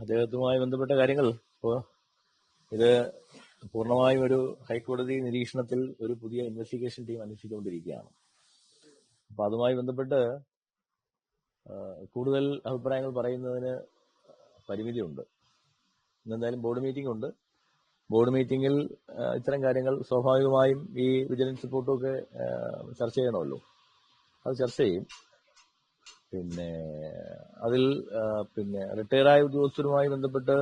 അദ്ദേഹത്തുമായി ബന്ധപ്പെട്ട കാര്യങ്ങൾ. ഇപ്പോൾ ഇത് പൂർണമായും ഒരു ഹൈക്കോടതി നിരീക്ഷണത്തിൽ ഒരു പുതിയ ഇൻവെസ്റ്റിഗേഷൻ ടീം അന്വേഷിച്ചുകൊണ്ടിരിക്കുകയാണ്. അപ്പൊ അതുമായി ബന്ധപ്പെട്ട് കൂടുതൽ അഭിപ്രായങ്ങൾ പറയുന്നതിന് പരിമിതിയുണ്ട്. ഇന്നെന്തായാലും ബോർഡ് മീറ്റിംഗ് ഉണ്ട്. ബോർഡ് മീറ്റിംഗിൽ ഇത്തരം കാര്യങ്ങൾ സ്വാഭാവികമായും ഈ വിജിലൻസ് റിപ്പോർട്ടും ഒക്കെ ചർച്ച ചെയ്യണമല്ലോ. അത് ചർച്ച ചെയ്യും. പിന്നെ അതിൽ പിന്നെ റിട്ടയർഡായ ഉദ്യോഗസ്ഥരുമായി ബന്ധപ്പെട്ട്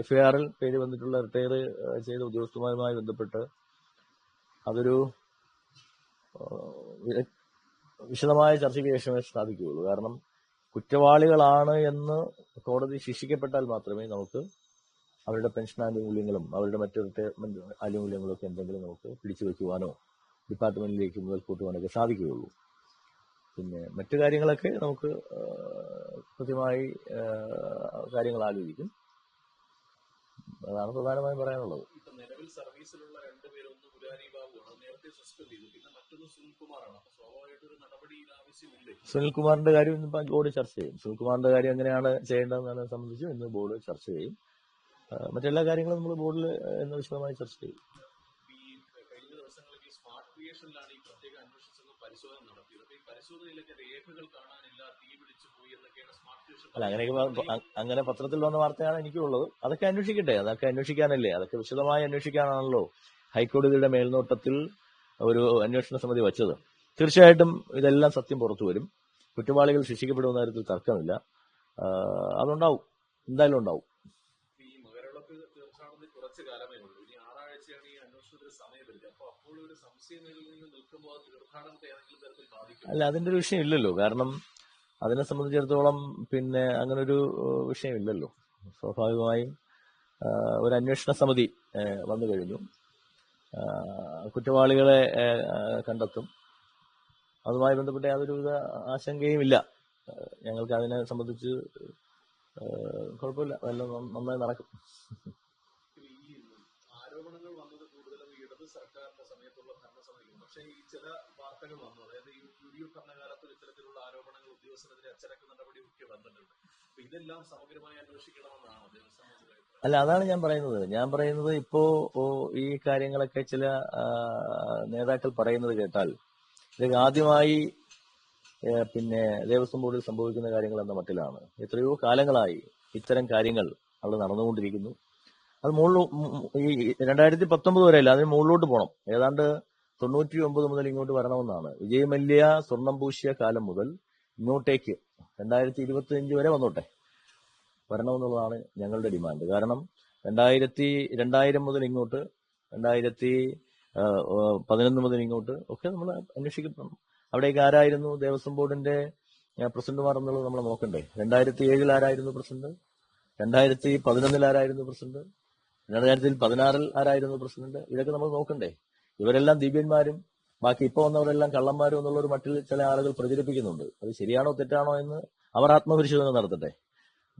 എഫ്ഐആറിൽ പേര് വന്നിട്ടുള്ള റിട്ടയർ ചെയ്ത ഉദ്യോഗസ്ഥരുമായി ബന്ധപ്പെട്ട് അതൊരു വിശദമായ ചർച്ചയ്ക്ക് ശേഷമേ സാധിക്കുകയുള്ളൂ. കാരണം കുറ്റവാളികളാണ് എന്ന് കോടതി ശിക്ഷിക്കപ്പെട്ടാൽ മാത്രമേ നമുക്ക് അവരുടെ പെൻഷൻ ആനുകൂല്യങ്ങളും അവരുടെ മറ്റു റിട്ടയർമെന്റ് ആനുകൂല്യങ്ങളും ഒക്കെ എന്തെങ്കിലും നമുക്ക് പിടിച്ചു വെക്കുവാനോ ഡിപ്പാർട്ട്മെന്റിലേക്ക് മുതൽ കൂട്ടുവാനൊക്കെ സാധിക്കുകയുള്ളൂ. പിന്നെ മറ്റു കാര്യങ്ങളൊക്കെ നമുക്ക് കൃത്യമായി കാര്യങ്ങൾ ആലോചിക്കും. അതാണ് പ്രധാനമായും പറയാനുള്ളത്. നിലവിൽ സർവീസിലുള്ള രണ്ടുപേരും ഒന്ന് മുരാരി ബാബുവാണ്. അത് നേരത്തെ സസ്പെൻഡ് ചെയ്തു. പിന്നെ മറ്റൊന്ന് സുനിൽകുമാറാണ് അപ്പൊ ആവശ്യമില്ലേ? സുനിൽകുമാറിന്റെ കാര്യം ഇന്ന് ബോർഡ് ചർച്ച ചെയ്യും. സുനിൽകുമാറിന്റെ കാര്യം എങ്ങനെയാണ് ചെയ്യേണ്ടതെന്നതിനെ സംബന്ധിച്ച് ഇന്ന് ബോർഡ് ചർച്ച ചെയ്യും. മറ്റെല്ലാ കാര്യങ്ങളും നമ്മൾ ബോർഡിൽ ഇന്ന് വിശദമായി ചർച്ച ചെയ്യും. സ്മാർട്ട് ക്രിയേഷനിലാണ് ഈ പ്രത്യേക അന്വേഷണ സംഘം പരിശോധന നടത്തിയത്. അപ്പൊ ഈ പരിശോധനയിലൊക്കെ രേഖകൾ കാണാനില്ല തീ പിടിച്ചു പോയി എന്നൊക്കെയാണ് സ്മാർട്ട് അല്ല അങ്ങനെയൊക്കെ അങ്ങനെ പത്രത്തിൽ വന്ന വാർത്തയാണ് എനിക്കുള്ളത്. അതൊക്കെ അന്വേഷിക്കട്ടെ അതൊക്കെ അന്വേഷിക്കാനല്ലേ? അതൊക്കെ വിശദമായി അന്വേഷിക്കാനാണല്ലോ ഹൈക്കോടതിയുടെ മേൽനോട്ടത്തിൽ ഒരു അന്വേഷണ സമിതി വച്ചത്. തീർച്ചയായിട്ടും ഇതെല്ലാം സത്യം പുറത്തു വരും. കുറ്റവാളികൾ ശിക്ഷിക്കപ്പെടുന്ന കാര്യത്തിൽ തർക്കമില്ല. അതുണ്ടാവും. എന്തായാലും ഉണ്ടാവും. ഈ മകരവിളക്ക് തീർത്ഥാടനത്തിൽ കുറച്ച് കാലമേ ഉള്ളൂ. ഇനി സമയമില്ല. അപ്പോൾ ഒരു സംശയം നിലനിന്ന് നിൽക്കുമ്പോൾ തീർത്ഥാടനത്തെ ഏതെങ്കിലും തരത്തിൽ ബാധിക്കും. അല്ല അതിന്റെ ഒരു വിഷയം ഇല്ലല്ലോ കാരണം അതിനെ സംബന്ധിച്ചിടത്തോളം പിന്നെ അങ്ങനെ ഒരു വിഷയമില്ലല്ലോ. സ്വാഭാവികമായും ഒരു അന്വേഷണ സമിതി വന്നു കഴിഞ്ഞു. കുറ്റവാളികളെ കണ്ടെത്തും. അതുമായി ബന്ധപ്പെട്ട യാതൊരുവിധ ആശങ്കയും ഇല്ല ഞങ്ങൾക്ക് അതിനെ സംബന്ധിച്ച് കുഴപ്പമില്ല. എല്ലാം നന്നായി നടക്കും. പക്ഷേ ഈ ചില വാർത്തകൾ വന്നു അതായത് ഈ യു ഡി എഫ് ഭരണകാലത്ത് ഇത്തരത്തിലുള്ള ആരോപണങ്ങൾ ഉദ്യോഗസ്ഥരെതിരെ അച്ചടക്ക നടപടി ഒക്കെ വന്നിട്ടുണ്ട്. അപ്പൊ ഇതെല്ലാം സമഗ്രമായി അന്വേഷിക്കണമെന്നാണ് അല്ല അതാണ് ഞാൻ പറയുന്നത്. ഞാൻ പറയുന്നത് ഇപ്പോ ഈ കാര്യങ്ങളൊക്കെ ചില നേതാക്കൾ പറയുന്നത് കേട്ടാൽ ഇത് ആദ്യമായി പിന്നെ ദേവസ്വം ബോർഡിൽ സംഭവിക്കുന്ന കാര്യങ്ങൾ എന്ന മട്ടിലാണ്. എത്രയോ കാലങ്ങളായി ഇത്തരം കാര്യങ്ങൾ അവിടെ നടന്നുകൊണ്ടിരിക്കുന്നു. അത് മുകളിൽ ഈ രണ്ടായിരത്തി പത്തൊമ്പത് വരെയല്ല അതിന് മുകളിലോട്ട് പോകണം ഏതാണ്ട് തൊണ്ണൂറ്റി ഒമ്പത് മുതൽ ഇങ്ങോട്ട് വരണമെന്നാണ്. വിജയ് മല്യ സ്വർണം പൂശിയ കാലം മുതൽ ഇങ്ങോട്ടേക്ക് രണ്ടായിരത്തി ഇരുപത്തി അഞ്ച് വരെ വന്നോട്ടെ. വരണമെന്നുള്ളതാണ് ഞങ്ങളുടെ ഡിമാൻഡ്. കാരണം രണ്ടായിരത്തി രണ്ടായിരം മുതൽ ഇങ്ങോട്ട് രണ്ടായിരത്തി പതിനൊന്ന് മുതൽ ഇങ്ങോട്ട് ഒക്കെ നമ്മൾ അന്വേഷിക്കണം. അവിടേക്ക് ആരായിരുന്നു ദേവസ്വം ബോർഡിന്റെ പ്രസിഡന്റുമാർ എന്നുള്ളത് നമ്മൾ നോക്കണ്ടേ. രണ്ടായിരത്തി ഏഴിൽ ആരായിരുന്നു പ്രസിഡന്റ്? രണ്ടായിരത്തി പതിനൊന്നിൽ ആരായിരുന്നു പ്രസിഡന്റ്? രണ്ടായിരത്തി പതിനാറിൽ ആരായിരുന്നു പ്രസിഡന്റ്? ഇതൊക്കെ നമ്മൾ നോക്കണ്ടേ. ഇവരെല്ലാം ദിവ്യന്മാരും ബാക്കി ഇപ്പൊ വന്നവരെല്ലാം കള്ളന്മാരും എന്നുള്ള ഒരു മട്ടിൽ ചില ആളുകൾ പ്രചരിപ്പിക്കുന്നുണ്ട്. അത് ശരിയാണോ തെറ്റാണോ എന്ന് അവർ ആത്മപരിശോധന നടത്തട്ടെ.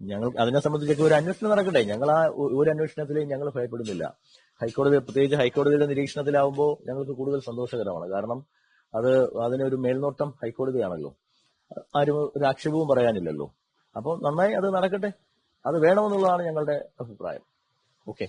ഞങ്ങൾ അതിനെ സംബന്ധിച്ചൊക്കെ ഒരു അന്വേഷണം നടക്കട്ടെ. ഞങ്ങൾ ആ ഒരു അന്വേഷണത്തിലെയും ഞങ്ങൾ ഭയപ്പെടുന്നില്ല. ഹൈക്കോടതി പ്രത്യേകിച്ച് ഹൈക്കോടതിയുടെ നിരീക്ഷണത്തിലാവുമ്പോൾ ഞങ്ങൾക്ക് കൂടുതൽ സന്തോഷകരമാണ്. കാരണം അത് അതിനൊരു മേൽനോട്ടം ഹൈക്കോടതിയാണല്ലോ. ആരും ഒരു ആക്ഷേപവും പറയാനില്ലല്ലോ. അപ്പോൾ നന്നായി അത് നടക്കട്ടെ. അത് വേണമെന്നുള്ളതാണ് ഞങ്ങളുടെ അഭിപ്രായം. Okay.